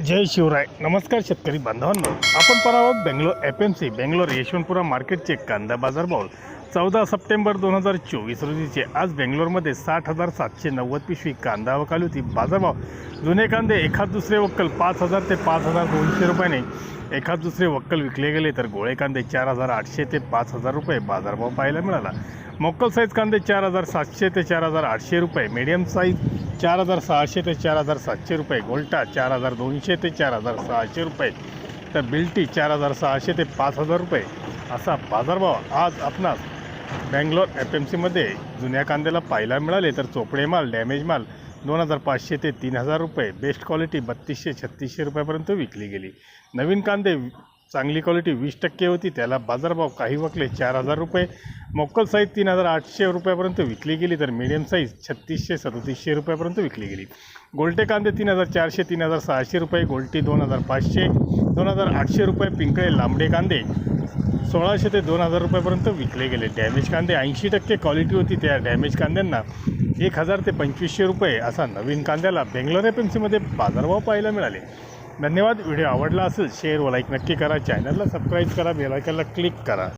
जय शिवराय. नमस्कार शेतकरी बांधवांनो. आपण पर आहोत Bangalore F M C Bangalore Yeshwantpura मार्केटचे कांदा बाजार भाव चौदा सप्टेंबर दोन हजार चोवीस रोजीचे. आज बेंगलोरमध्ये साठ हजार सातशे नव्वद पिशवी कांदा वकाली होती. बाजारभाव जुने कांदे एखाद दुसरे वक्कल पाच हजार ते पाच हजार दोनशे रुपयाने. एखाद दुसरे वक्कल विकले गेले तर गोळे कांदे चार हजार आठशे ते पाच हजार रुपये बाजारभाव पाहायला मिळाला. मोक्कल साईज कांदे चार हजार सातशे ते चार हजार आठशे रुपये. मीडियम साईज चार हजार सहाशे ते चार हजार सातशे रुपये गोल्टा चार हजार दोनशे ते चार हजार सहाशे रुपये तर बिल्टी चार हजार सहाशे ते पाच हजार रुपये. असा बाजारभाव आज आपणास बँगलोर एफ एम सीमध्ये जुन्या कांद्याला पाहायला मिळाले तर चोपडे माल डॅमेज माल दोन हजार पाचशे ते तीन हजार रुपये बेस्ट क्वालिटी बत्तीसशे छत्तीसशे रुपयापर्यंत विकली गेली. नवीन कांदे चांगली क्वालिटी वीस टक्के होती त्याला बाजारभाव काही वकले चार हजार रुपये. मोक्कल साईज तीन हजार आठशे रुपयापर्यंत विकली गेली तर मीडियम साईज छत्तीसशे सदतीसशे रुपयापर्यंत विकली गेली. गोल्टे कांदे तीन हजार चारशे तीन हजार सहाशे रुपये गोल्टी दोन हजार पाचशे दोन हजार आठशे रुपये पिंकळे लांबडे कांदे सोळाशे ते दोन हजार रुपयापर्यंत विकले गेले. डॅमेज कांदे ऐंशी टक्के क्वालिटी होती त्या डॅमेज कांद्यांना एक हजार ते पंचवीसशे रुपये असा नवीन कांद्याला बेंगलोर एफ एम सीमध्ये बाजारभाव पाहायला मिळाले. धन्यवाद. व्हिडिओ आवडला असेल शेअर व लाईक नक्की करा. चॅनलला सबस्क्राईब करा बेलायकनला क्लिक करा.